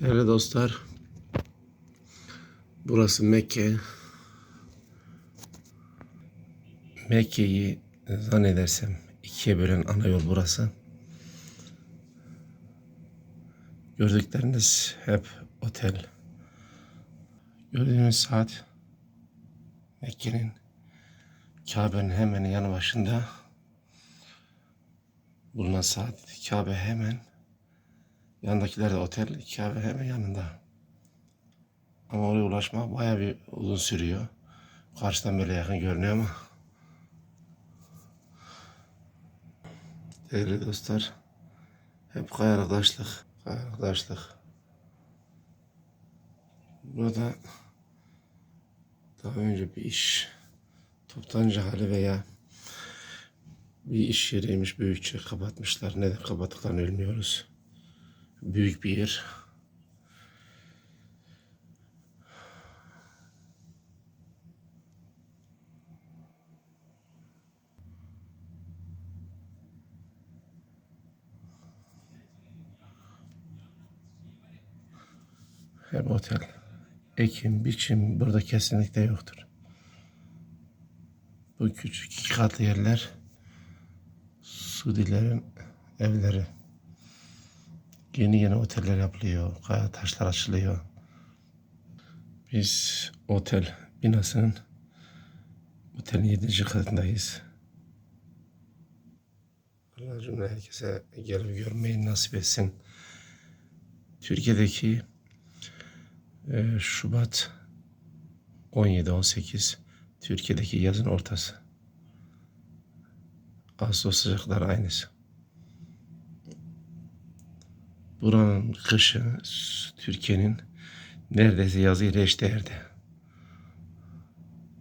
Değerli dostlar, burası Mekke. Mekke'yi zannedersem ikiye bölen ana yol burası. Gördükleriniz hep otel. Gördüğünüz saat Mekke'nin Kabe'nin hemen yanı başında bulunan saat. Kabe hemen Yandakiler de otel, Kabe hemen yanında. Ama oraya ulaşmak bayağı bir uzun sürüyor. Karşıdan böyle yakın görünüyor ama. Değerli dostlar, hep kayalık taşlık, kayalık. Burada daha önce bir iş toptancı hali veya bir iş yeriymiş büyükçe kapatmışlar. Neden kapattıklarını bilmiyoruz. Büyük bir yer. Hep otel. Ekim, biçim burada kesinlikle yoktur. Bu küçük iki katlı yerler Suudilerin evleri. Yeni yeni oteller yapılıyor. Kaya taşlar açılıyor. Biz otel binasının otelin yedinci katındayız. Allah cümle herkese gelip görmeyi nasip etsin. Türkiye'deki e, Şubat 17-18 Türkiye'deki yazın ortası. Ağustos sıcakları aynısı. Buranın kışı Türkiye'nin neredeyse yazıyla eşdeğerdi.